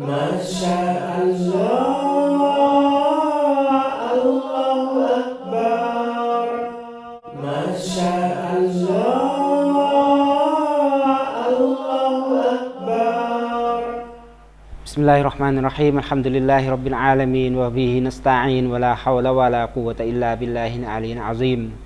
ما شاء الله الله أكبر. ما شاء الله الله أكبر. بسم الله الرحمن الرحيم. الحمد لله رب العالمين وبه نستعين ولا حول ولا قوة إلا بالله العلي العظيم.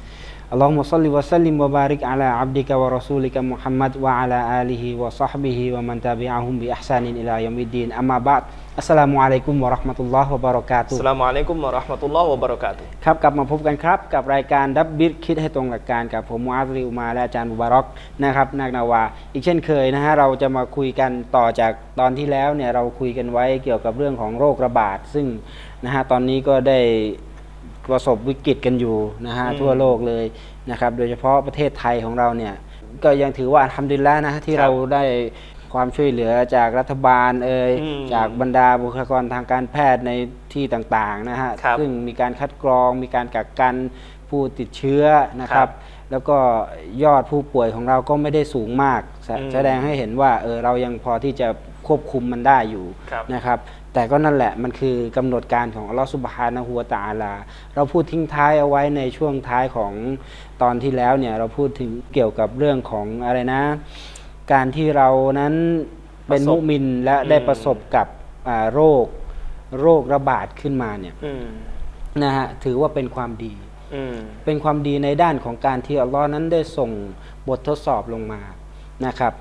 อัลลอฮุมะซัลลิวะซัลลิมวะบาริกอะลาอับดิกะวะรอซูลิกะมุฮัมมัดวะอะลาอาลีฮิวะซอฮบิฮิวะมันตาบิอะฮุมบิอัพซานินอิลายามิดดีนอัมมาบะดอัสสลามุอะลัยกุมวะราะห์มะตุลลอฮ์วะบะเราะกาตุฮ์อัสสลามุอะลัยกุมวะราะห์มะตุลลอฮ์วะบะเราะกาตุฮ์ครับกลับมาพบกันครับ กับรายการดับบิดคิดให้ตรงหลักการกับผมมูอาซริอุมาและอาจารย์บุบารักนะครับนักนาวา อีกเช่นเคยนะฮะเราจะมาคุยกันต่อจากตอนที่แล้วเนี่ยเราคุยกันไว้เกี่ยวกับเรื่องของโรคระบาดซึ่งนะฮะตอนนี้ก็ได้ ประสบวิกฤตกันอยู่นะฮะอืมทั่วโลกเลยนะครับ โดยเฉพาะประเทศไทยของเราเนี่ยก็ยังถือว่าทำดีแล้วนะที่เราได้ความช่วยเหลือจากรัฐบาลเอ่ยอืมจากบรรดาบุคลากรทางการแพทย์ในที่ต่างๆนะฮะครับซึ่งมีการคัดกรอง มีการกักกันผู้ติดเชื้อนะคครัรับบแล้วก็ยอดผู้ป่วยของเราก็ไม่ได้สูงมากแสอืมแสดงให้เห็นว่าเออเรายังพอที่จะควบคุมมันได้อยู่ครับนะครับ แต่ก็นั่นแหละมันคือกำหนดการของอัลลอฮฺสุบฮานะฮูวะตะอาลา เราพูดทิ้งท้ายเอาไว้ในช่วงท้ายของตอนที่แล้วเนี่ยเราพูดถึงเกี่ยวกับเรื่องของอะไรนะ การที่เรานั้นเป็นประสบมุมินและได้อืมประสบกับอ่าโรคโรคระบาดขึ้นมาเนี่ยอืมนะฮะถือว่าเป็นความดีอืมเป็นความดีในด้านของการที่อัลลอฮ์นั้นได้ส่งบททดสอบลงมานะครับ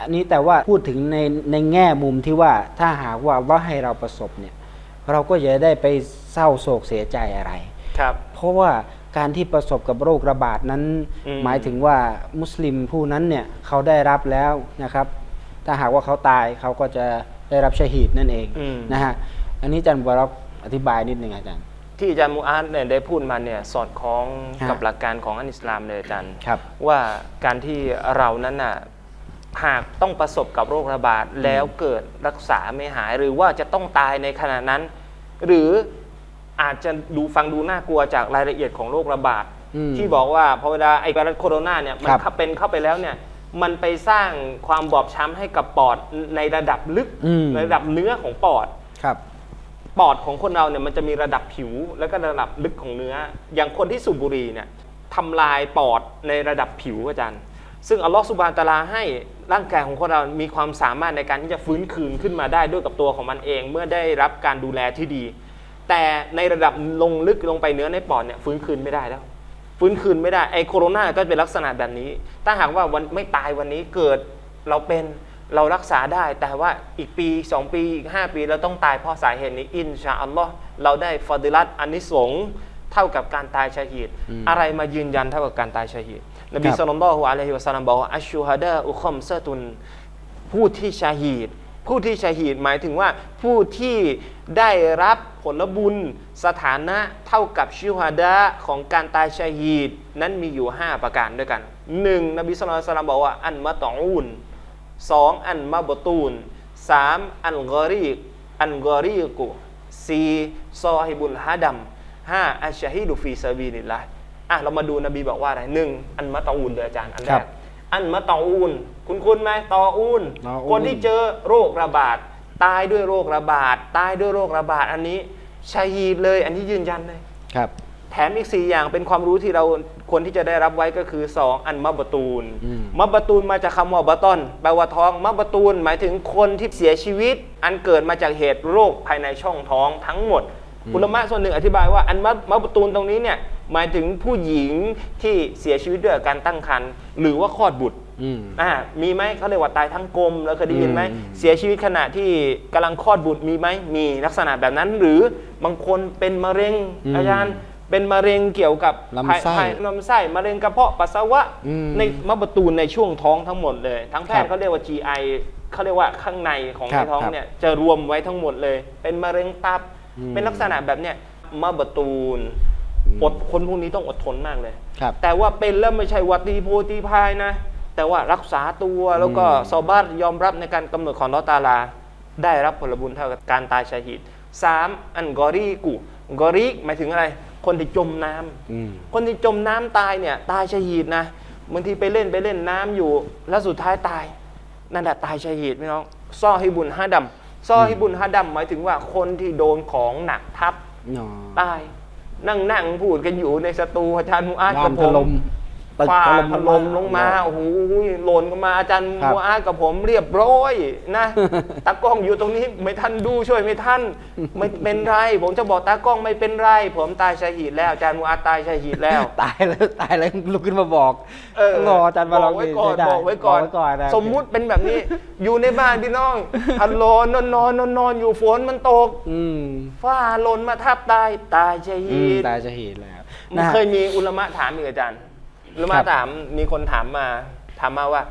อันนี้แต่ว่าพูดถึงในในแง่มุมที่ว่าถ้าหากว่าอัลลอฮ์ให้เราประสบเนี่ยเราก็จะได้ไปเศร้าโศกเสียใจอะไรครับ เพราะว่าการที่ประสบกับโรคระบาดนั้นอืมหมายถึงว่ามุสลิมผู้นั้นเนี่ยเขาได้รับแล้วนะครับ ถ้าหากว่าเขาตายเขาก็จะได้รับชะฮีดนั่นเองอืมนะฮะอันนี้อาจารย์บารอกอธิบายนิดหนึ่งอาจารย์ที่อาจารย์มูอาดเนี่ยได้พูดมาเนี่ยสอดคล้องฮะกับหลักการของอันอิสลามเลยอาจารย์ครับว่าการที่เรานั้นน่ะ หากต้องประสบกับโรคระบาดแล้วเกิดรักษาไม่หาย หรือว่าจะต้องตายในขณะนั้น หรืออาจจะดูฟังดูน่ากลัวจากรายละเอียดของโรคระบาดอืมที่บอกว่าพอเวลาไอ้ไวรัสโคโรนาเนี่ยมันครับเข้าเป็นเข้าไปแล้วเนี่ยมันไปสร้างความบอบช้ำให้กับปอดในระดับลึกอืมในระดับเนื้อของปอดครับปอดของคนเราเนี่ยมันจะมีระดับผิว แล้วก็ระดับลึกของเนื้อ อย่างคนที่สูบบุหรี่เนี่ยทำลายปอดในระดับผิวอาจารย์ ซึ่งอัลลอฮฺสุบานตะอาลาให้ร่างกายของคนเรามีความสามารถในการที่จะฟื้นคืนขึ้นมาได้ด้วยกับตัวของมันเอง เมื่อได้รับการดูแลที่ดี แต่ในระดับลงลึกลงไปเนื้อในปอดเนี่ยฟื้นคืนไม่ได้แล้ว ฟื้นคืนไม่ได้ไอ้โคโรนาก็เป็นลักษณะแบบนี้ ถ้าหากว่าวันไม่ตายวันนี้เกิดเราเป็นเรารักษาได้ แต่ว่าอีกปี 2 ปีอีก 5 ปีเราต้องตายเพราะสาเหตุนี้อินชาอัลลอฮ์เราได้ฟอดิลัตอันนิสงส์เท่ากับการตายชาฮีดอืมอะไรมายืนยันเท่ากับการตายชาฮีด นบีครับสุลต่านละฮ์อะลัยฮิวะสัลลัมบอกว่าอัชชูฮะดาอุคอมซะตุนผู้ที่ชาฮีดผู้ที่ชาฮีดหมายถึงว่าผู้ที่ได้รับผลบุญสถานะเท่ากับชิวฮาดะของการตายชาฮีดนั้นมีอยู่ 5 ประการด้วยกัน 1. นบีสุลต่านบอกว่า อันมะตออูน 2. อันมะบตูน 3. อันกอรีกอันกอรีกุ 4. ซอฮิบุลฮะดัม 5. อัชชะฮีดุฟีซาบีนิลละ อะเรามาดูนบีบอกว่าอะไรหนึ่งอันมะตออูนเลยอาจารย์อันแรครักบอันมะตออูนคุณคุณไหมตออูนตออูน คนที่เจอโรคระบาด ตายด้วยโรคระบาด ตายด้วยโรคระบาดอันนี้ชาฮีดเลย อันนี้ยืนยันเลย ครับ แถมอีกสี่อย่างเป็นความรู้ที่เราควรที่จะได้รับไว้ก็คือ 2 อันมะบะตูนอืมมะบะตูนมาจากคำว่าบะตอนแปลว่าท้องมะบะตูนหมายถึงคนที่เสียชีวิต อันเกิดมาจากเหตุโรคภายในช่องท้องทั้งหมดอุลามะส่วนหนึ่งอธิบายว่าอันมะมะบะตูนตรงนี้เนี่ย หมายถึงผู้หญิงที่เสียชีวิตด้วยการตั้งครรภ์หรือว่าคลอดบุตรอืม อ่ามีไหมเขาเรียกว่าตายทั้งกลมแล้วเคยได้ยินไหมอืม เสียชีวิตขณะที่กำลังคลอดบุตรมีไหมมีลักษณะแบบนั้น หรือบางคนเป็นมะเร็งอืมอาจารย์เป็นมะเร็งเกี่ยวกับลำไส้ภายภายลำไส้มะเร็งกระเพาะปัสสาวะอืมในมะบะตูนในช่วงท้องทั้งหมดเลย ทั้งแพทครัย์บเขาเรียกว่า GI เขาเรียกว่าข้างในของครัในบท้องครับเนี่ยจะรวมไว้ทั้งหมดเลย เป็นมะเร็งตับอืม เป็นลักษณะแบบเนี้ยมะบะตูน อืมอดคนพวกนี้ต้องอดทนมากเลย ครับ แต่ว่าเป็นแล้วไม่ใช่วัตีโพตีพายนะ แต่ว่ารักษาตัวแล้วก็อืมซอบัตยอมรับในการกำหนดของลอตาลา ได้รับผลบุญเท่ากับการตายชาฮิดสามอันกอรีกุกอรีกหมายถึงอะไร คนที่จมน้ำอืมคนที่จมน้ำตายเนี่ย ตายชาฮีดนะบางทีไปเล่นไปเล่นน้ำอยู่ แล้วสุดท้ายตาย นั่นแหละตายชาฮีดพี่น้องซ่อให้บุญห้าดำซอฮิบุนฮะดัมหมายถึงว่าคนที่โดนของหนักทับอ๋อตาย นั่งนั่งพูดกันอยู่ในสตูอาจารย์มูอาดบ้ากับนผถมล่มตึ กฟ้าถถล่ล่มมลงมา โอ้โหหล่นกันมาอาจารย์ครับมูอาดกับผมเรียบร้อยนะ ตากล้องอยู่ตรงนี้ไม่ทันดูช่วยไม่ทันไม่เป็นไร ผมจะบอกตากล้องไม่เป็นไร ผมตายชาหีดแล้วอาจารย์มูอาดตายชาหีดแล้ว ตายแล้วตายแล้วลุกขึ้นมาบอกเออรออาจารย์มาลองบอกไว้ก่อนได้บอกไว้ก่อนบอกไว้ก่อนนะสมมุติเป็นแบบนี้ อยู่ในบ้านพี่น้องฮัลโหลนอนนอนนอนนอนอยู่ฝนมันตกอืมฟ้าหล่นมาทับตายตายชาอืหีมดตายจะเห็นแล้วมันนะฮะเคยมีอุลามะถามอีกอาจารย์ อุลามะครับถามมีคนถามมาถามมาว่า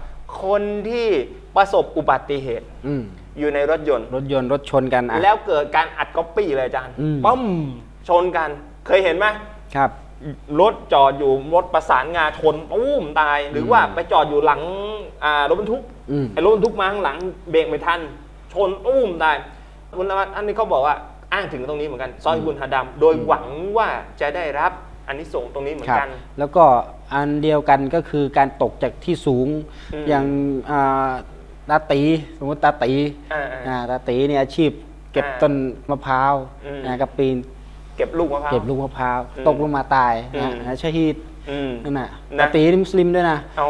คนที่ประสบอุบัติเหตุอืมอยู่ในรถยนต์ รถยนต์รถชนกันอะ แล้วเกิดการอัดก๊อปปี้เลยอาจารย์อืมปั๊มชนกัน เคยเห็นไหมครับ รถจอดอยู่รถประสานงาชนปุ้มตาย หรือว่าไปจอดอยู่หลังอ่ารถบรรทุกอืมไอ้รถบรรทุกมาข้างหลังเบรกไม่ทัน ชนปุ้มตายอุลามะอันนี้เขาบอกว่าอ้างถึงตรงนี้เหมือนกันซอยบุญฮาดัมโดยหวังว่าจะได้รับ อันนี้ส่งส์ตรงนี้เหมือคนรับกัน แล้วก็อันเดียวกันก็คือการตกจากที่สูงอืม อย่างอ่าตาตีสมมติตาตีอ่าๆอ่าตาตีเนี่ยอาชีพเก็บอ่าต้นมะพร้าวอืม นะกับปีนเก็บลูกมะพร้าว เก็บลูกมะพร้าวอืมตกลงมาตายอืม นะชะฮีดอืม นั่นน่ะนะ ตาตีนี่มุสลิมด้วยนะอ๋อ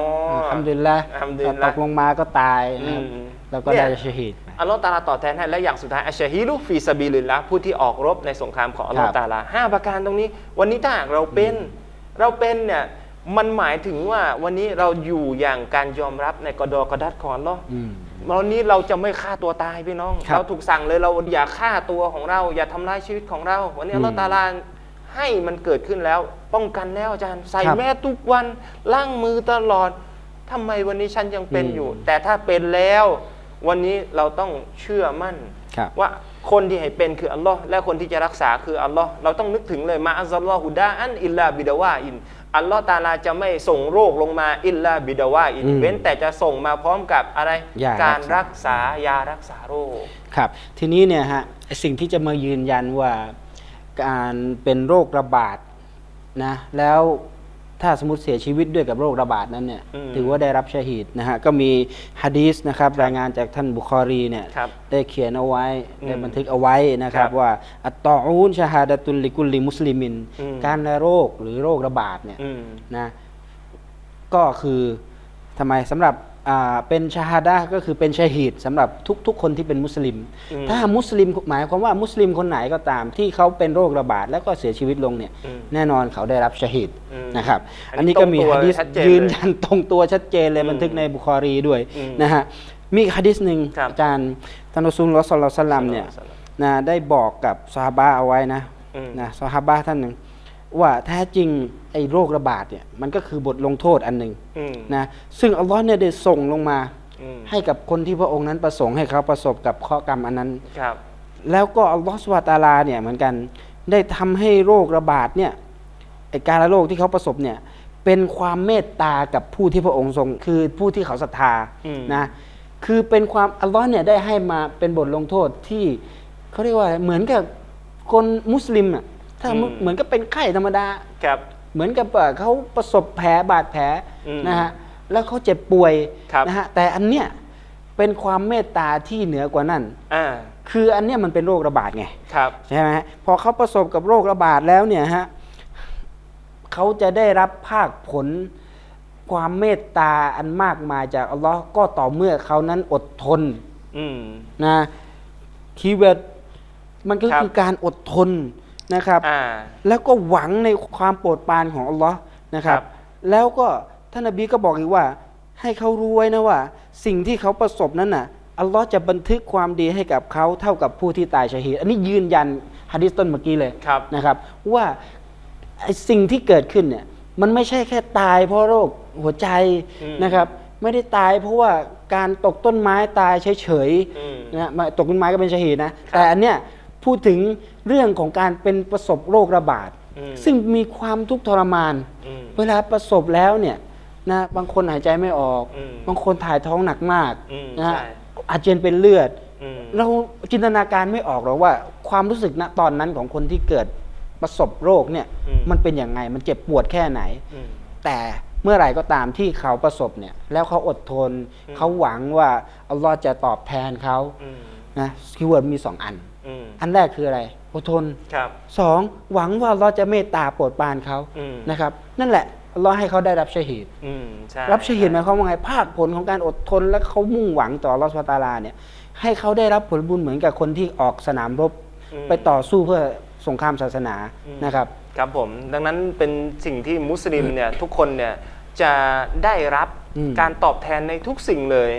ทำดุลิลละอัลฮัมดุลิลละตกลงมาก็ตายนะครับ อืม แล้วก็เนี่ได้ยชะฮีดไป อัลลอฮ์ตาลาตอบแทนให้และอย่างสุดท้ายอัชฮีรุฟีซาบิลิลละผู้ที่ออกรบในสงครามของอัลลอฮ์ครับ ตาลาห้าประการตรงนี้ วันนี้ถ้าหากเราเป็นเราเป็นเนี่ยมันหมายถึงว่าวันนี้เราอยู่อย่างการยอมรับในกอดอกอดัดของอัลลอฮ์ อืม วันนี้เราจะไม่ฆ่าตัวตายพี่น้อง ครับเราถูกสั่งเลยเราอย่าฆ่าตัวของเรา อย่าทำร้ายชีวิตของเรา วันนี้อือัมลลอฮ์ตาลาให้มันเกิดขึ้นแล้ว ป้องกันแล้วอาจารย์ใส่ครับแม่ทุกวันล้างมือตลอดทำไมวันนี้ฉันยังเป็นอืมอยู่ แต่ถ้าเป็นแล้ว วันนี้เราต้องเชื่อมั่น ครับ ว่าคนที่ให้เป็นคืออัลลอฮ์และคนที่จะรักษาคืออัลลอฮ์เราต้องนึกถึงเลยมาอัลลอฮุดาอันอิลลาบิดาวาอินอัลลอฮ์ตาลาจะไม่ส่งโรคลงมาอิลลาบิดาวาอินอืมเว้นแต่จะส่งมาพร้อมกับอะไรยาการรัรักกษาษายารักษาโรค ครับ ทีนี้เนี่ยฮะไอ้สิ่งที่จะมายืนยันว่าการเป็นโรคระบาดนะแล้ว ถ้าสมมติเสียชีวิตด้วยกับโรคระบาดนั้นเนี่ยอืมถือว่าได้รับชะฮีดนะฮะก็มีฮะดีสนะครับรายงานจากท่านบุคอรีเนี่ยครับได้เขียนเอาไว้อืมได้บันทึกเอาไว้นะครับครับว่าอัตตออูนชาฮาดะตุลลิกุลลิมุสลิมิน อืม การละโรคหรือโรคระบาดเนี่ย อืม นะก็คือทำไมสำหรับอ่า เป็นชาฮาดะห์ก็คือเป็นชาฮีดสำหรับทุก ๆ คนที่เป็นมุสลิมอืมถ้ามุสลิมหมายความว่ามุสลิมคนไหนก็ตาม ที่เขาเป็นโรคระบาดแล้วก็เสียชีวิตลงเนี่ยอืมแน่นอนเขาได้รับชาฮีดอืมนะครับอัอันนนี้นี้ก็มีตรงตัวฮะดิษชัดเจนเลยยืนยันตรงตัวชัดเจนเลยอืมบันทึกในบุคอรีด้วยอืมนะฮะมีอีกฮะดิษหนึ่งครับอาจารย์ท่านรอซูลลอฮ์ศ็อลลัลลอฮุอะลัยฮิวะซัลลัมเนี่ยนะได้บอกกับซอฮาบะห์เอาไว้นะอืมนะซอฮาบะห์ท่านหนึ่ง ว่าแท้จริงไอ้โรคระบาดเนี่ยมันก็คือบทลงโทษอันหนึ่งอืมนะซึ่งอัลลอฮ์เนี่ยได้ส่งลงมาอืมให้กับคนที่พระองค์นั้นประสงค์ให้เขาประสบกับข้อกรรมอันนั้นครับแล้วก็อัลลอฮ์สุบฮานะฮูวะตะอาลาเนี่ยเหมือนกันได้ทำให้โรคระบาดเนี่ยไอการละโรคที่เขาประสบเนี่ยเป็นความเมตตากับผู้ที่พระองค์ทรง คือผู้ที่เขาศรัทธาอืมนะคือเป็นความอัลลอฮ์เนี่ยได้ให้มาเป็นบทลงโทษที่เขาเรียกว่าเหมือนกับคนมุสลิมอะ ถ้าเหมือนกับเป็นไข้ธรรมดา ครับ เหมือนกับเอ่อเขาประสบแผลบาดแผลอืมนะฮะแล้วเขาเจ็บป่วยครับ นะฮะแต่อันเนี้ยเป็นความเมตตาที่เหนือกว่านั้นอ่าคืออันเนี้ยมันเป็นโรคระบาดไงครับ ใช่ไหมฮะพอเขาประสบกับโรคระบาดแล้วเนี่ยฮะเขาจะได้รับภาคผลความเมตตาอันมากมายจากอัลลอฮ์ก็ต่อเมื่อเขานั้นอดทนอืม นะคีย์เวิร์ดมันก็ครับ คือการอดทน นะครับอ่าแล้วก็หวังในความโปรดปรานของอัลลอฮ์นะครับครับ แล้วก็ท่านนบีก็บอกอีกว่า ให้เขารู้ไว้นะว่า สิ่งที่เขาประสบนั้นน่ะอัลลอฮ์จะบันทึกความดีให้กับเขาเท่ากับผู้ที่ตายชะฮีดอันนี้ยืนยันฮะดิษต้นเมื่อกี้เลยครับนะครับว่าไอ้สิ่งที่เกิดขึ้นเนี่ยมันไม่ใช่แค่ตายเพราะโรคหัวใจอืมนะครับ ไม่ได้ตายเพราะว่าการตกต้นไม้ตายเฉยๆอืมนะไม่ตกต้นไม้ก็เป็นชะฮีดนะแต่อันเนี้ย พูดถึงเรื่องของการเป็นประสบโรคระบาดอืมซึ่งมีความทุกข์ทรมานอืมเวลาประสบแล้วเนี่ยนะบางคนหายใจไม่ออกอืมบางคนถ่ายท้องหนักมากอืมนะฮะใช่อาเจียนเป็นเลือดอืมเราจินตนาการไม่ออกหรอกว่า ความรู้สึกณตอนนั้นของคนที่เกิดประสบโรคเนี่ยอืมมันเป็นอย่างไงมันเจ็บปวดแค่ไหนอืมแต่เมื่อไหร่ก็ตามที่เขาประสบเนี่ยแล้วเขาอดทนอืมเขาหวังว่าอัลลอฮ์จะตอบแทนเขาอืมนะคีย์เวิร์ดมีสองอัน อืมอันแรกคืออะไร อดทนครับ สองหวังว่าเราจะเมตตาโปรดปรานเขาอืม นะครับ นั่นแหละเราให้เขาได้รับชัยเหตุอืมใช่รับชัยเหตุหมายความว่าไงภาคผลของการอดทนและเขามุ่งหวังต่ออัลลอฮฺสุบฮานะฮูวะตะอาลาเนี่ย ให้เขาได้รับผลบุญเหมือนกับคนที่ออกสนามรบ ม ไปต่อสู้เพื่อสงครามศาสนาอืม นะครับ ครับผมดังนั้นเป็นสิ่งที่มุสลิมเนี่ยทุกคนเนี่ยจะได้รับอืม การตอบแทนในทุกสิ่งเลย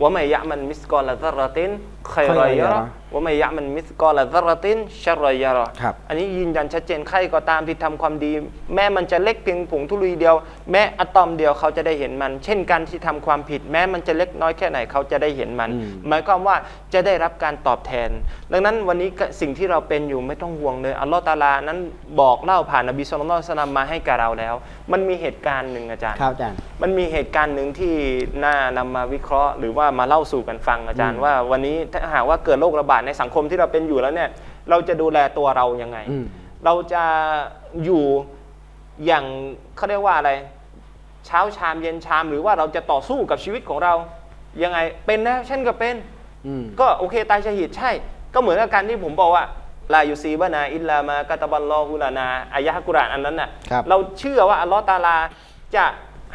ว่าไม่ยะมันมิสกอลซารติน ใครรอยยะรอว่าไม่ยะมันมิสกอลซารตินชรอยยะรอครับอันนี้ยืนยันชัดเจนใครก็ตามที่ทำความดี แม้มันจะเล็กเพียงผงทุลีเดียว แม้อะตอมเดียวเขาจะได้เห็นมัน เช่นกันที่ทำความผิด แม้มันจะเล็กน้อยแค่ไหนเขาจะได้เห็นมันอืมหมายความว่าจะได้รับการตอบแทน ดังนั้นวันนี้ก็สิ่งที่เราเป็นอยู่ไม่ต้องห่วงเลยอัลลอฮฺตะอาลานั้นบอกเล่าผ่านนบีสุลต่านสลามมาให้กับเราแล้ว มันมีเหตุการณ์หนึ่งอาจารย์ครับอาจารย์มันมีเหตุการณ์หนึ่งที่น่านำมาวิเคราะห์ หรือว่ามาเล่าสู่กันฟังอาจารย์อืมว่าวันนี้ถ้าหากว่าเกิดโรคระบาดในสังคมที่เราเป็นอยู่แล้วเนี่ย เราจะดูแลตัวเรายังไง อืม เราจะอยู่อย่างเขาเรียกว่าอะไร เช้าชามเย็นชาม หรือว่าเราจะต่อสู้กับชีวิตของเรายังไงเป็นนะฉันก็เป็น อืม ก็โอเคตายชาหิดใช่ ก็เหมือนกับการที่ผมบอกว่าลายูซีบานาอิลลามากาตาบัลลอฮุลานาอายะฮ์กุรอานอันนั้นน่ะครับ เราเชื่อว่าอัลลอฮ์ตาลาจะ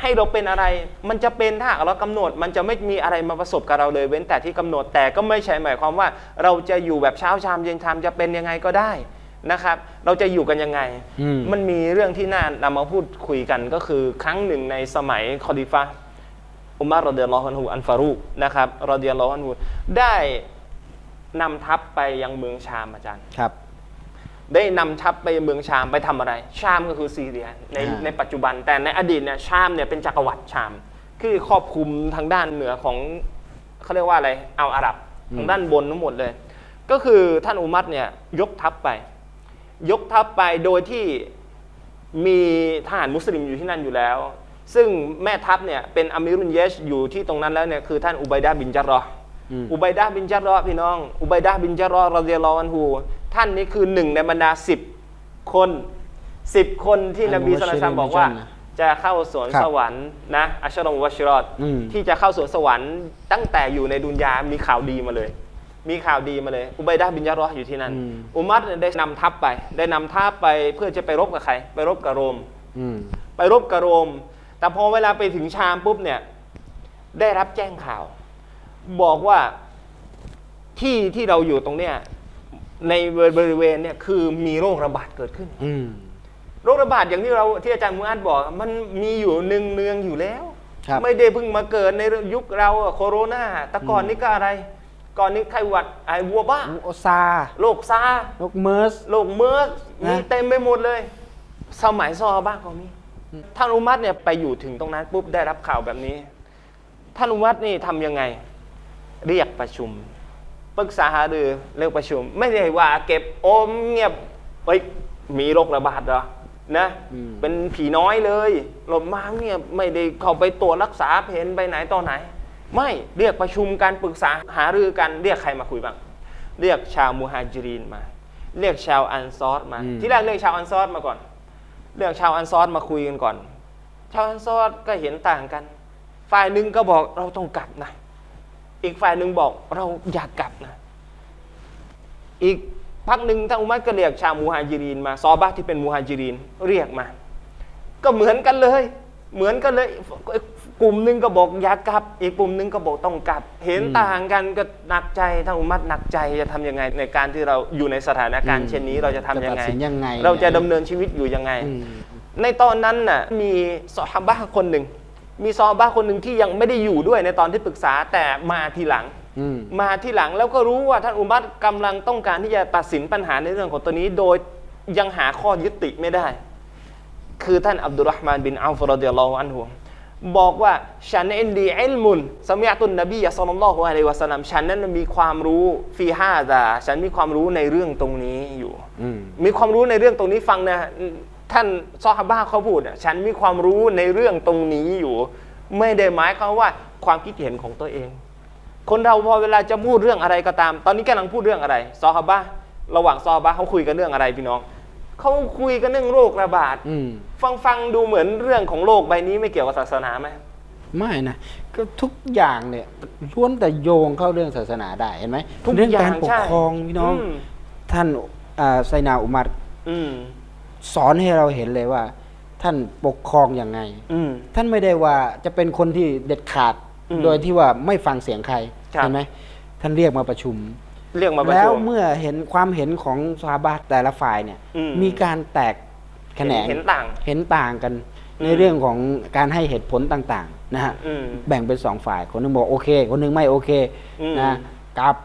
ให้เราเป็นอะไร มันจะเป็นถ้าอัลลอฮ์กำหนด มันจะไม่มีอะไรมาประสบกับเราเลย เว้นแต่ที่กำหนด แต่ก็ไม่ใช่หมายความว่า เราจะอยู่แบบเช้าชามเย็นชามจะเป็นยังไงก็ได้นะครับ เราจะอยู่กันยังไงอืมมันมีเรื่องที่น่านำมาพูดคุยกันก็คือครั้งหนึ่งในสมัยคอลิฟะห์อุมัรรอเดียลลอฮุอันฮุอันฟารูกนะครับรอเดียลลอฮุอันฮุได้นำทัพไปยังเมืองชามอาจารย์ครับ ได้นำทัพไปเมืองชามไปทำอะไร ชามก็คือซีเรียในอ่า ในปัจจุบัน แต่ในอดีตเนี่ยชามเนี่ยเป็นจักรวรรดิชาม คือครอบคลุมทางด้านเหนือของเขาเรียกว่าอะไรเอาอาหรับทางด้านบนทั้งหมดเลย ก็คือท่านอุมัรเนี่ยยกทัพไป ยกทัพไปโดยที่มีทหารมุสลิมอยู่ที่นั่นอยู่แล้ว ซึ่งแม่ทัพเนี่ยเป็นอามิรุนเยชอยู่ที่ตรงนั้นแล้วเนี่ยคือท่านอุบัยดะห์บินจารรอห์ อืม อุบัยดะห์บินจารรอห์พี่น้อง อุบัยดะห์บินจารรอห์รอเดียลลอฮุอันฮู ท่านนี้คือหนึ่งในบรรดาสิบคนสิบคนที่นบีสุลต่านบอกว่า จะเข้าสวนครับสวรรค์นะอัชรอมวัชรอดอืมที่จะเข้าสวนสวรรค์ตั้งแต่อยู่ในดุนยามีข่าวดีมาเลย มีข่าวดีมาเลยอุบัยดะห์บินจารรอห์อยู่ที่นั่นอืมอุมัรเนี่ยได้นำทัพไป ได้นำทัพไปเพื่อจะไปรบกับใคร ไปรบกับโรมอืมไปรบกับโรม แต่พอเวลาไปถึงชามปุ๊บเนี่ย ได้รับแจ้งข่าว บอกว่าที่ที่เราอยู่ตรงเนี้ย ในบริเวณเนี่ยคือมีโรคระบาดเกิดขึ้น อืมโรคระบาดอย่างที่เราที่อาจารย์มุอัดบอก มันมีอยู่หนึ่งเนืองอยู่แล้ว ครับ ไม่ได้เพิ่งมาเกิดในยุคเราอะโคโรนาแต่ก่อนนี้ก็อะไร ก่อนนี้ไข้หวัดไอ้วัวบ้า โอซาโรคซาร์โรคเมิร์ส โรคเมิร์สนะ มีเต็มไปหมดเลย สมัยซอฮาบ้างก็มี ท่านอุมัตเนี่ยไปอยู่ถึงตรงนั้นปุ๊บได้รับข่าวแบบนี้ ท่านอุมัตนี่ทำยังไง เรียกประชุม ปรึกษาหารือเรียกประชุม ไม่ได้ว่าเก็บโอมเงียบเฮ้ยมีโรคระบาดเหรอนะอืม เป็นผีน้อยเลยหลบมาเงียบไม่ได้เข้าไปตรวจรักษาเพนไปไหนต่อไหน ไม่เรียกประชุมการปรึกษาหารือกันเรียกใครมาคุยบ้าง เรียกชาวมูฮัจิรินมา เรียกชาวอันซอรมา อืม ที่แรกเรียกชาวอันซอรมาก่อน เรียกชาวอันซอรมาคุยกันก่อน ชาวอันซอรก็เห็นต่างกัน ฝ่ายหนึ่งก็บอกเราต้องกลับนะ อีกฝ่ายหนึ่งบอกเราอยากกลับนะ อีกพักหนึ่งท่านอุมัรก็เรียกชาวมูฮัจิรินมาซอบะห์ที่เป็นมูฮัจิรินเรียกมา ก็เหมือนกันเลย เหมือนกันเลยกลุ่มหนึ่งก็บอกอยากกลับ อีกกลุ่มหนึ่งก็บอกต้องกลับ เห็นอืมต่างกันก็หนักใจท่านอุมัรหนักใจจะทำยังไง ในการที่เราอยู่ในสถานการณ์เช่นนี้เราจะทำยังไงจะตัดสินยังไง เราจะดำเนินชีวิตอยู่ยังไงอืมในตอนนั้นน่ะมีซอฮาบะห์คนหนึ่ง มีซอฮาบะห์คนหนึ่งที่ยังไม่ได้อยู่ด้วยในตอนที่ปรึกษาแต่มาทีหลัง อืม มาที่หลังแล้วก็รู้ว่าท่านอุมัรกำลังต้องการที่จะตัดสินปัญหาในเรื่องของตัวนี้ โดยยังหาข้อยุติไม่ได้ คือท่านอับดุลรห์มานบินอัลฟรดิยัลลอฮุอันฮุบอกว่าฉันเอ็นดีอิลมุนสมัยตุนนบีศ็อลลัลลอฮุอะลัยฮิวะสัลลัมฉันนั้นมีความรู้ฟีฮาดาฉันมีความรู้ในเรื่องตรงนี้อยู่ อืม มีความรู้ในเรื่องตรงนี้ฟังนะ ท่านซอฮาบะห์เขาพูดอะฉันมีความรู้ในเรื่องตรงนี้อยู่ ไม่ได้หมายความว่าความคิดเห็นของตัวเอง คนเราพอเวลาจะพูดเรื่องอะไรก็ตาม ตอนนี้กำลังพูดเรื่องอะไรซอฮาบะห์ระหว่างซอฮาบะห์เขาคุยกันเรื่องอะไรพี่น้องเขาคุยกันเรื่องโรคระบาดอืมฟังฟังดูเหมือนเรื่องของโลกใบนี้ไม่เกี่ยวกับศาสนาไหมไม่นะก็ทุกอย่างเนี่ยล้วนแต่โยงเข้าเรื่องศาสนาได้เห็นไหมทุกเรื่องอย่าการงปกใช่ครองพี่น้องมท่านอ่าไซนาอุมัรอืม สอนให้เราเห็นเลยว่า ท่านปกครองอย่างไง อืม ท่านไม่ได้ว่าจะเป็นคนที่เด็ดขาด อืมโดยที่ว่าไม่ฟังเสียงใครครับ เห็นไหมท่านเรียกมาประชุม เรียกมาประแล้วชุมเมื่อเห็นความเห็นของซาบะแต่ละฝ่ายเนี่ย อืม มีการแตกแขนง เห็นต่าง เห็นต่างกันอืมในเรื่องของการให้เหตุผลต่างๆนะฮะอืม แบ่งเป็นสองฝ่ายคนหนึงบอกโอเค คนหนึงไม่โอเคอืม นะกับ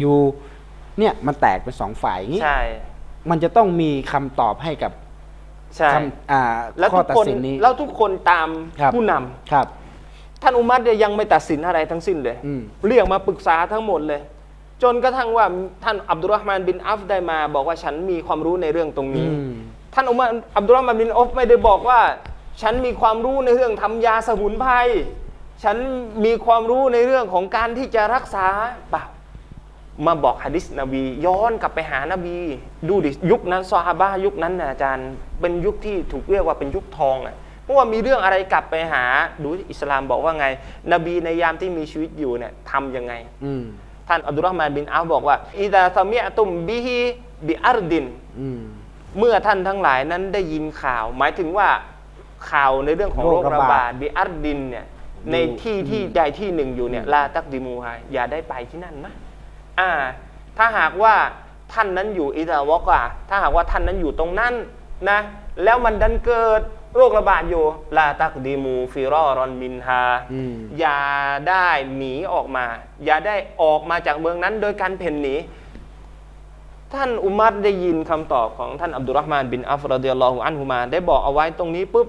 อยู่เนี่ยมันแตกเป็นสองฝ่ายอย่างนี้ใช่ มันจะต้องมีคำตอบให้กับใช่คำอ่าแล้วข้อทุกตัดคนสินนี้แล้วทุกคนตามครับผู้นำครับ ท่านอุมัรเนี่ยยังไม่ตัดสินอะไรทั้งสิ้นเลย อืม เรียกมาปรึกษาทั้งหมดเลย จนกระทั่งว่าท่านอับดุลรอฮ์มานบินอัฟได้มา บอกว่าฉันมีความรู้ในเรื่องตรงอืนี้ ม ท่านอุมัรอับดุลรอฮ์มานบินอัฟไม่ได้บอกว่า ฉันมีความรู้ในเรื่องทำยาสมุนไพรฉันมีความรู้ในเรื่องของการที่จะรักษาเปล่า มาบอกฮะดิษนบี ย้อนกลับไปหานบี ดูดิยุคนั้นซอฮาบะห์ยุคนั้นนะอาจารย์เป็นยุคที่ถูกเรียกว่าเป็นยุคทองอะเพราะว่ามีเรื่องอะไรกลับไปหา ดูอิสลามบอกว่าไง นบีในยามที่มีชีวิตอยู่เนี่ยทำยังไงอืมท่านอับดุลรอฮ์มานบินอัฟบอกว่าอิดาซามิอะตุมบิฮิบิอัรดินอืมเมื่อท่านทั้งหลายนั้นได้ยินข่าว หมายถึงว่าข่าวในเรื่องของโรคโรคระระบาบาดดบิอัรดินเนี่ยในที่ที่ใดที่หนึ่งอยู่เนี่ยลาตักดิมูฮาอย่าได้ไปที่นั่นนะ อ่า ถ้าหากว่าท่านนั้นอยู่อิตาวอกะถ้าหากว่าท่านนั้นอยู่ตรงนั้นนะ แล้วมันดันเกิดโรคระบาดอยู่ลาตักดิมูฟิรอรอนมินฮาอืมอย่าได้หนีออกมา อย่าได้ออกมาจากเมืองนั้น โดยการเพ่นหนี ท่านอุมัรได้ยินคำตอบของท่านอับดุลรอฮ์มานบินอัฟรอดิยัลลอฮุอันฮุมา ได้บอกเอาไว้ตรงนี้ปุ๊บ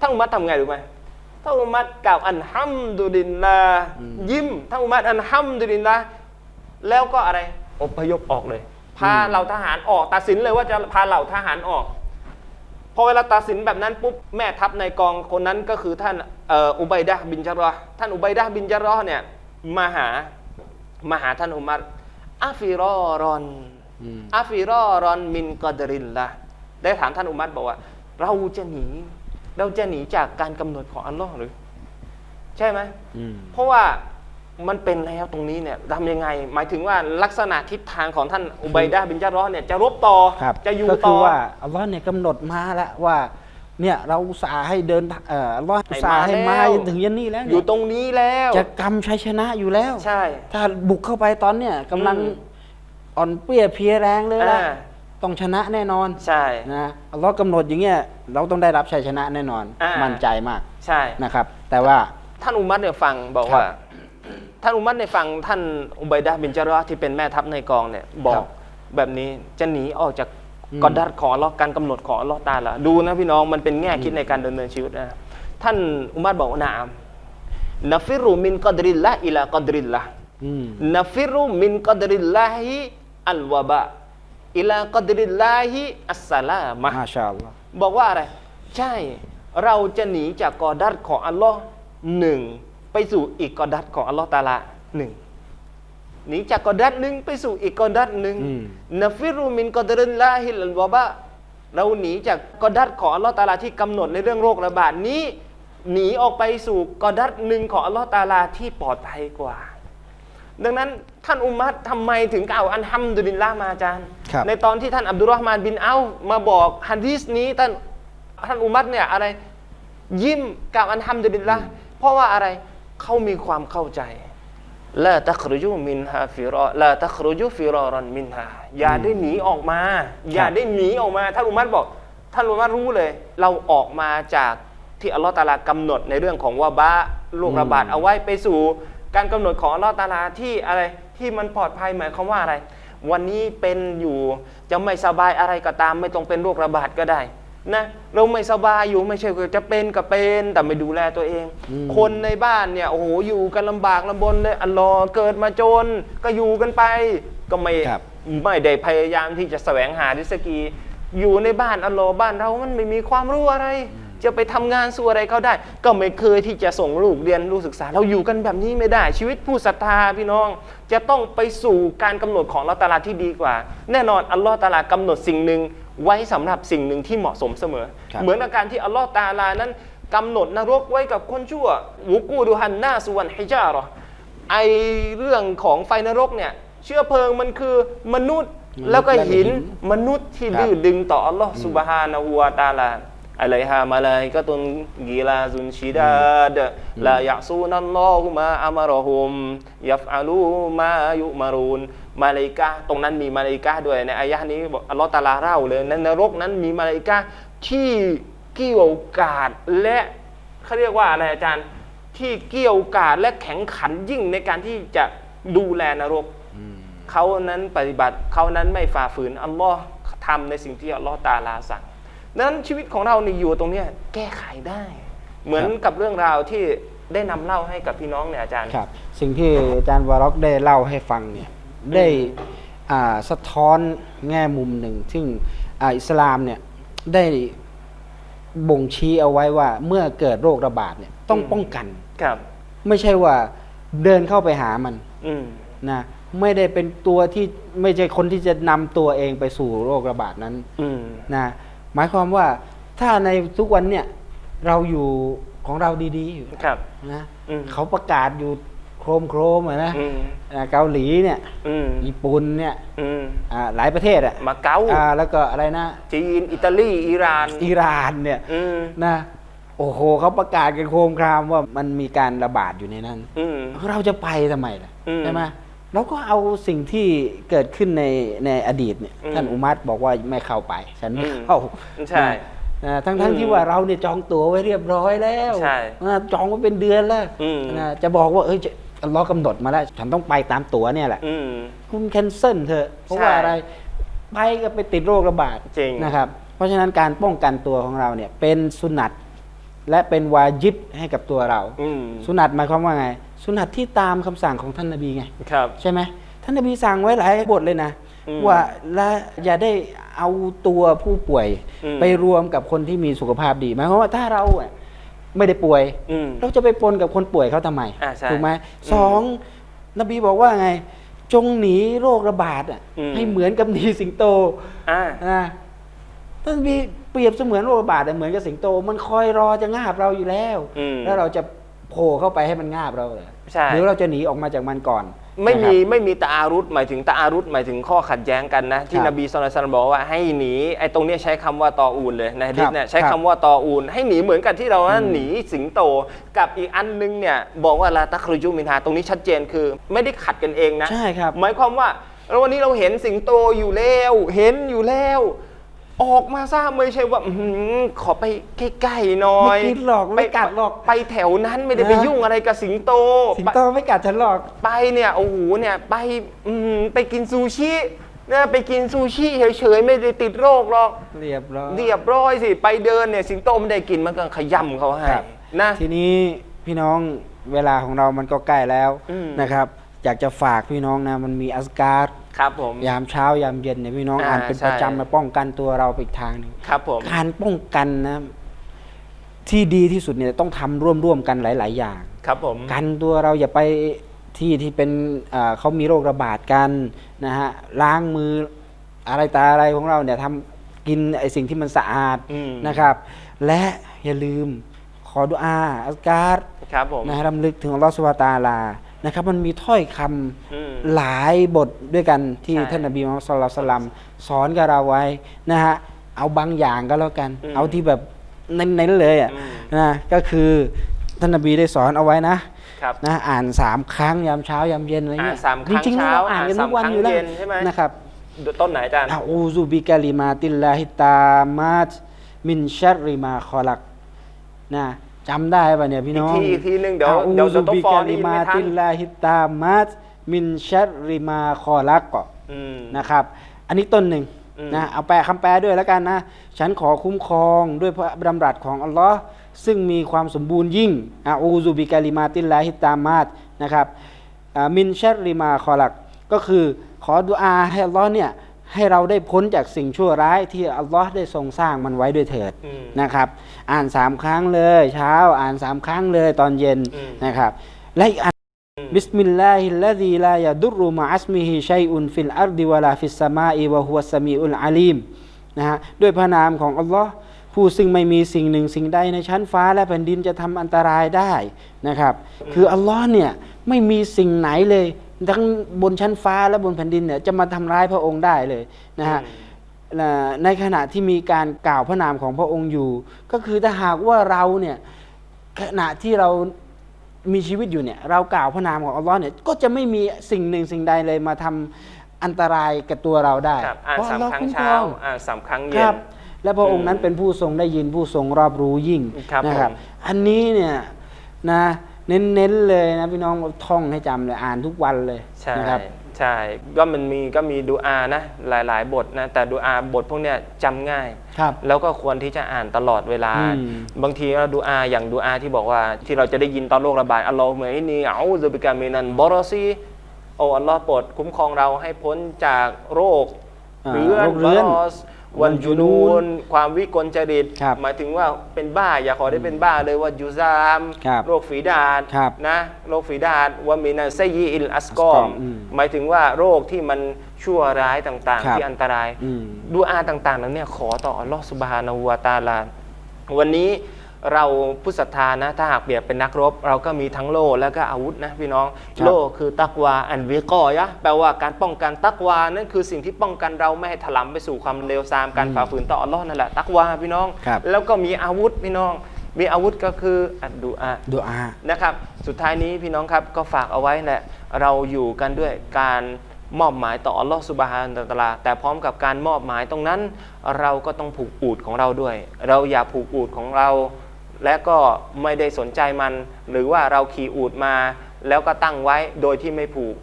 ท่านอุมัรทำไงรู้ไหมท่านอุมัรกล่าวอันฮัมดุลิลลาห์ยิ้มท่านอุมัรอันฮัมดุลิลลาห์ แล้วก็อะไรอพยพออกเลย พาเหล่าทหารออกตัดสินเลยว่าจะพาเหล่าทหารออกพอเวลาตัดสินแบบนั้นปุ๊บแม่ทัพในกองคนนั้นก็คือท่านเอ่ออุบัยดะห์บินจารอห์ท่านอุบัยดะห์บินจารอห์เนี่ยมาหามาหาท่านอุมัรอาฟิรอรอนอืมอาฟิรอรอนมินกอดรินละได้ถามท่านอุมัรบอกว่า เราจะหนี เราจะหนีจากการกำหนดของอัลลอฮ์หรือ ใช่ไหมอืมเพราะว่า มันเป็นแล้วตรงนี้เนี่ยทำยังไง หมายถึงว่าลักษณะทิศทางของท่านอุบัยดะห์บินจารอห์เนี่ยจะรบต่อครับจะอยู่ก็ต่คืออว่าอัลลอฮ์เนี่ยกำหนดมาแล้วว่าเนี่ยเราอุตส่าห์ให้เดินเอ่ออัลลอฮ์อุตส่าห์ให้มาจนถึงยันนี่แล้วอเนี่ยู่ยตรงนี้แล้ว จะกำชัยชนะอยู่แล้ว ใช่ ถ้าบุกเข้าไปตอนเนี่ยกำลังอืมอ่อนเปรี้ยเพลียแรงเลยนะอ่าต้องชนะแน่นอน ใช่นะอัลลอฮ์กำหนดอย่างเงี้ยเราต้องได้รับชัยชนะแน่นอนอ่ามั่มั่นใจมาก ใช่นะครับ แต่ว่าท่านอุมัรเนี่ยฟังบอกครับว่า ท่านอุมัรเนี่ยฟังท่านอุบัยดะห์บินจารอห์ที่เป็นแม่ทัพในกองเนี่ยบอครักบแบบนี้จะหนีออกจากอืมกอดัดของอัลลอฮ์การกำหนดของอัลลอฮ์ตาละดูนะพี่น้องมันเป็นแง่คิดในการดำเนินชีวิตนะท่านอุมัรบอกว่านะอัมนัฟิรุมินกอดริลละอิลากอดริลละอืมนัฟิรุมินกอดริลลาฮิอัลวะบะอิลากอดริลลาฮิอัสสลามะมาชาอัลลอฮ์บอกว่าอะไร ใช่เราจะหนีจากกอดัดของอัลลอฮ์หนึ่ง ไปสู่อีกกอดัดของอัลลอฮ์ตาลาหนึ่งหนีจากกอดัดหนึ่งไปสู่อีกกอดัดหนึ่งอืมนฟิรุมินกอดรินลาฮิลวะบะเราหนีจากกอดัดของอัลลอฮ์ตาลาที่กำหนดในเรื่องโรคระบาดนี้ หนีออกไปสู่กอดัดหนึ่งของอัลลอฮ์ตาลาที่ปลอดภัยกว่า ดังนั้นท่านอุมัตทำไมถึงกล่าวอันฮัมดุลิลละห์มาอาจารย์ครับในตอนที่ท่านอับดุลรอฮ์มานบินเอามาบอกฮะดีษนี้ท่านท่านอุมัตเนี่ยอะไรยิ้มกล่าวอันฮัมดุลิลละห์เพราะว่าอะไร เขามีความเข้าใจละตัครุจูมินฮาฟิรอละตัครุจูฟิรอรันมินฮาอย่าได้หนีออกมา อย่าได้หนีออกมาท่านอุมัตบอกท่านอุมัตรู้เลย เราออกมาจากที่อัลลอฮ์ตะอาลากำหนดในเรื่องของวาบะโรคระบาดอืมเอาไว้ไปสู่ การกำหนดของอัลลอฮ์ตะอาลาที่อะไรที่มันปลอดภัยหมายความว่าอะไร วันนี้เป็นอยู่จะไม่สบายอะไรก็ตาม ไม่ต้องเป็นโรคระบาดก็ได้ นะเราไม่สบายอยู่ไม่ใช่ว่าจะเป็นก็เป็นแต่ไม่ดูแลตัวเองอืมคนในบ้านเนี่ยโอ้โหอยู่กันลำบากลำบนเลยอัลลอฮ์เกิดมาจน ก็อยู่กันไป ก็ไม่ครับไม่ได้พยายามที่จะแสวงหาริสกี อยู่ในบ้านอัลลอฮ์บ้านเรามันไม่มีความรู้อะไร จะไปทำงานสู่อะไรเขาได้ ก็ไม่เคยที่จะส่งลูกเรียนรู้ศึกษา เราอยู่กันแบบนี้ไม่ได้ ชีวิตผู้ศรัทธาพี่น้อง จะต้องไปสู่การกำหนดของอัลลอฮ์ตะอาลาที่ดีกว่า แน่นอนอัลลอฮ์ตะอาลากำหนดสิ่งหนึ่ง ไว้สำหรับสิ่งหนึ่งที่เหมาะสมเสมอครับเหมือนอาการที่อัลลอฮ์ตะอาลานั้นกำหนดนรกไว้กับคนชั่ววูกูดูฮันนาสุวรรณฮิจาระไอเรื่องของไฟนรกเนี่ยเชื้อเพลิงมันคือมนุษย์มนุษย์แล้วก็หินและหินมนุษย์ที่ครับดื้อดึงต่ออัลลอฮ์สุบฮานะฮูวะตะอาลาอะไรฮะมาลายก็ตุนกีลาซุนชิดาดลายะซูนัลลอฮุมาอัมารอฮุมยัฟอาลูมายุมารูน มาลาอิกะห์ตรงนั้นมีมาลาอิกะห์ด้วยในอายะห์นี้บอกอัลลอฮ์ตะอาลาเล่าเลยในนรกนั้นมีมาลาอิกะห์ที่เกี่ยวกาดและเขาเรียกว่าอะไรอาจารย์ที่เกี่ยวกาดและแข็งขันยิ่งในการที่จะดูแลนรกเขานั้นปฏิบัติเขานั้นไม่ฝ่าฝืนอัลลอฮ์ทำในสิ่งที่อัลลอฮ์ตาลาสั่งดังนั้นชีวิตของเรานี่อยู่ตรงเนี้ยแก้ไขได้ เหมือนกับเรื่องราวที่ได้นำเล่าให้กับพี่น้องเนี่ยอาจารย์ครับ สิ่งที่อาจารย์วาร็อกได้เล่าให้ฟังเนี่ย ได้อ่าสะท้อนแง่มุมหนึ่ง ซึ่งอ่าอิสลามเนี่ยได้บ่งชี้เอาไว้ว่าเมื่อเกิดโรคระบาดเนี่ยต้องอืมป้องกันครับ ไม่ใช่ว่าเดินเข้าไปหามันอืมนะไม่ได้เป็นตัวที่ไม่ใช่คนที่จะนำตัวเองไปสู่โรคระบาดนั้นอืมนะหมายความว่าถ้าในทุกวันเนี่ยเราอยู่ของเราดีๆอยู่ครับนะอืมเขาประกาศอยู่ โครมโครมๆอะนะอืมอ่าเกาหลีเนี่ย อืมญี่ปุ่นเนี่ยอืมอ่าหลายประเทศอะมาเก๊าอ่าแล้วก็อะไรนะ จีน อิตาลี อิหร่าน อิหร่านเนี่ยอืมนะโอ้โหเขาประกาศกันโครมครามว่ามันมีการระบาดอยู่ในนั้น อืม เราจะไปทำไมล่ะอืมใช่ไหมเราก็เอาสิ่งที่เกิดขึ้นในในอดีตเนี่ยอืมท่านอุมัตบอกว่าไม่เข้าไป ฉันไม่อืมเข้าใช่นะทั้งทั้งอืมที่ว่าเราเนี่ยจองตั๋วไว้เรียบร้อยแล้วใช่นะจองไว้เป็นเดือนแล้วอืม นะจะบอกว่าเอ้ยจะอั ลเลอฮ์กำหนดมาแล้ว ฉันต้องไปตามตั๋วเนี่ยแหละ อืม คุณแคนเซิลเถอะเพราะว่าใช่อะไรไปก็ไปติดโรคระบาดจริง นะครับ เพราะฉะนั้นการป้องกันตัวของเราเนี่ยเป็นสุนัตและเป็นวาจิบให้กับตัวเรา อืมสุนัตหมายความว่าไง สุนัตที่ตามคำสั่งของท่านนบีไง ครับ ใช่ไหมท่านนบีสั่งไว้หลายบทเลยนะ อืมว่าและอย่าได้เอาตัวผู้ป่วย อืม ไปรวมกับคนที่มีสุขภาพดีหมายความว่าถ้าเราอะ ไม่ได้ป่วย อืม เราจะไปปนกับคนป่วยเขาทำไมอ่าใช่ถูกไหมอืมสองนบีบอกว่าไง จงหนีโรคระบาดอะอืม ให้เหมือนกับหนีสิงโตอ่า นะท่านนบีเปรียบเสมือนโรคระบาดอะเหมือนกับสิงโต มันคอยรอจะงาบเราอยู่แล้ว อืมแล้วเราจะโผล่เข้าไปให้มันงาบเราเหรอใช่ หรือเราจะหนีออกมาจากมันก่อน ไม่นะคมีรับไม่มีตาอารุธหมายถึงตาอารุธหมายถึงข้อขัดแย้งกันนะ ที่ครับนบีสุลต่านบอกว่าให้หนีไอ้ตรงเนี้ยใช้คำว่าตออูนเลยในฮะดิษเนี่ยใช้ครัคำบว่าตออูน ให้หนีเหมือนกับที่เรานั้นหนีสิงโต กับอีกอันนึงเนี่ยบอกว่าลาตัครุจุมินฮาตรงนี้ชัดเจนคือไม่ได้ขัดกันเองนะ ใช่ครับ หมายความว่าเราวันนี้เราเห็นสิงโตอยู่แล้ว เห็นอยู่แล้ว ออกมาซะไม่ใช่ว่าอื้อหือขอไปใกล้ๆหน่อยไม่กินหรอกไม่กัดหรอก ไปแถวนั้นไม่ได้ไปนะยุ่งอะไรกับสิงโต สิงโตไม่กัดฉันหรอก ไปเนี่ยโอ้โหเนี่ยไปอืมไปกินซูชินะไปกินซูชิเฉยๆไม่ได้ติดโรคหรอกเรียบร้อย เรียบร้อยสิไปเดินเนี่ยสิงโตไม่ได้กินมันก็ขย่ำเขาให้ครับ นะ ทีนี้พี่น้องเวลาของเรามันก็ใกล้แล้วอืมนะครับ อยากจะฝากพี่น้องนะมันมีอัสการ์ ครับผม ยามเช้ายามเย็นเนี่ยพี่น้องอ่าอ่านเป็นใช่ ประจำมาป้องกันตัวเราไปอีกทางหนึ่งครับผม การป้องกันนะที่ดีที่สุดเนี่ยต้องทำร่วมร่วมๆกันหลาย ๆ อย่าง ครับผม กันตัวเราอย่าไปที่ที่เป็นอ่าเขามีโรคระบาดกันนะฮะล้างมืออะไรตาอะไรของเราเนี่ยทำกินไอสิ่งที่มันสะอาดอืม นะครับ และอย่าลืมขอดุอาอัสการ์ ครับผม นะฮะรำลึกถึงอัลลอฮฺสุบฮานะฮูวะตะอาลา นะครับ มันมีถ้อยคำอืม หลายบทด้วยกันที่ใช่ท่านนบีมุฮัมมัดสุลลัลสลัมสอนกับเราไว้นะฮะเอาบางอย่างก็แล้วกัน อืมเอาที่แบบเน้นๆเลยอะอืม นะก็คือท่านนบีได้สอนเอาไว้นะ ครับ นะอ่านสามครั้งยามเช้ายามเย็นอะไรเงี้ยอ่านสามครั้งจริงๆเช้าเราอ่านกันอ่านทุกวันสามอยู่แล้วครั้งเย็นใช่ไหม นะครับต้นไหนอาจารย์ อาอูซุบิกะลิมาติลลาฮิตามาตมินชัรริมาคอลักนะ จำได้ป่ะเนี่ยพี่น้องอีกทีอีกทีหนึ่งเดี๋ยวอาอูเดี๋ยวซุเดี๋ยวต้องบิฟอกะได้ลิยินไม่มาทันติลลาฮิตามาตมินชัรริมาคอลักก็อืมนะครับ อันนี้ต้นหนึ่งอืมนะเอาแปลคำแปลด้วยแล้วกันนะ ฉันขอคุ้มครองด้วยพระดำรัสของอัลลอฮ์ซึ่งมีความสมบูรณ์ยิ่งอาอูซุบิกาลิมาติลลาฮิตามาตนะครับอ่ามินชัรริมาคอลักก็คือขอดุอาให้อัลลอฮ์เนี่ย ให้เราได้พ้นจากสิ่งชั่วร้ายที่อัลลอฮ์ได้ทรงสร้างมันไว้ด้วยเถิดอืมนะครับ อ่านสามครั้งเลยเช้า อ่านสามครั้งเลยตอนเย็นอืมนะครับ และอีกอันบิสมิลลาฮิลลาซีลายะดุรุมะอัสมิฮิชัยอุนฟิลอาร์ดิวะลาฟิสสมาอีวะฮุวัสสมีอุลอาลีมนะฮะด้วยพระนามของอัลลอฮ์ผู้ซึ่งไม่มีสิ่งหนึ่งสิ่งใดในชั้นฟ้าและแผ่นดินจะทำอันตรายได้นะครับ คืออัลลอฮ์เนี่ยไม่มีสิ่งไหนเลย ทั้งบนชั้นฟ้าและบนแผ่นดินเนี่ยจะมาทำร้ายพระองค์ได้เลยนะฮะนะในขณะที่มีการกล่าวพระนามของพระองค์อยู่ ก็คือถ้าหากว่าเราเนี่ยขณะที่เรามีชีวิตอยู่เนี่ยเรากล่าวพระนามของอัลลอฮ์เนี่ยก็จะไม่มีสิ่งหนึ่งสิ่งใดเลยมาทำอันตรายกับตัวเราได้ครับอ่านเพราะสาอัมลลอฮ์ครั้งคุ้มครเช้าองอ่านสามครั้งคเย็รันบและพระองค์นั้นเป็นผู้ทรงได้ยินผู้ทรงรอบรู้ยิ่งครับนะครับผมอันนี้เนี่ยนะ เน้นๆเลยนะพี่น้องท่องให้จำเลยอ่านทุกวันเลยใช่นะครับ ใช่ก็มันมีก็มีดูอานะหลาย ๆ บทนะแต่ดูอาบทพวกเนี้ยจำง่าย ครับ แล้วก็ควรที่จะอ่านตลอดเวลา อืม บางทีเราดูอาอย่างดูอาที่บอกว่า ที่เราจะได้ยินตอนโรคระบาดอัลลอฮฺเมอินีเอาซุบิกามินันบอรอซีโอ้อัลลอฮ์โปรดคุ้มครองเราให้พ้นจากโรคอ่าเรื้อนโรคเรื้อนบารอส วันจูนูนความวิกลจริต ครับหมายถึงว่าเป็นบ้าอย่าขอได้เป็นบ้าเลยว่ายูซามครับโรคฝีดาษครับนะโรคฝีดาษว่ามีนาไซยีอิลอัสกออัสกอมมอืมหมายถึงว่าโรคที่มันชั่วร้ายต่างครับๆที่อันตรายอืมดูอาต่างๆนั้นเนี่ยขอต่ออัลลอฮฺสุบฮานาหูวาตาลา วันนี้ เราผู้ศรัทธานะถ้าหากเปรียบเป็นนักรบ เราก็มีทั้งโล่และก็อาวุธนะพี่น้องครับโล่คือตักวาอันวิกอยะแปลว่าการป้องกันตักวานั่นคือสิ่งที่ป้องกันเราไม่ให้ถลำไปสู่ความเลวทรามการฝ่าฝืนต่ออัลลอฮ์นั่นแหละตักวาพี่น้องครับแล้วก็มีอาวุธพี่น้อง มีอาวุธก็คืออัดดูอาดูอานะครับสุดท้ายนี้พี่น้องครับก็ฝากเอาไว้แหละเราอยู่กันด้วยการมอบหมายต่ออัลลอฮฺสุบฮานตะอาลา แต่พร้อมกับการมอบหมายตรงนั้น เราก็ต้องผูกอูดของเราด้วย เราอย่าผูกอูดของเรา และก็ไม่ได้สนใจมัน หรือว่าเราขี่อูดมา แล้วก็ตั้งไว้โดยที่ไม่ผูก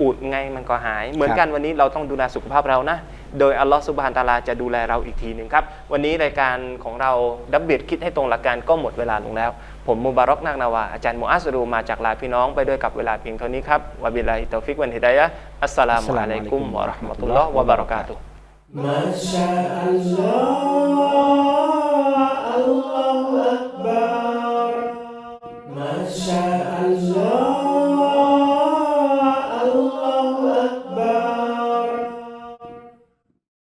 อูดไงมันก็หาย เหมือนกันวันนี้เราต้องดูแลสุขภาพเรานะ โดยอัลลอฮฺสุบฮานตาลาจะดูแลเราอีกทีหนึ่งครับ วันนี้รายการของเราดับเบิลคิดให้ตรงหลักการก็หมดเวลาลงแล้ว ผมมูบารอกนักนาวาอาจารย์มูอัสรูมาจากลาพี่น้องไปด้วยกับเวลาเพียงเท่านี้ครับวะบิลาฮิตอฟิกวันฮิดายะอัสสลามุอะลัยกุมวะราะห์มะตุลลอฮ์วะบารอกาตุมาชาอัลลอฮ์ شاء الله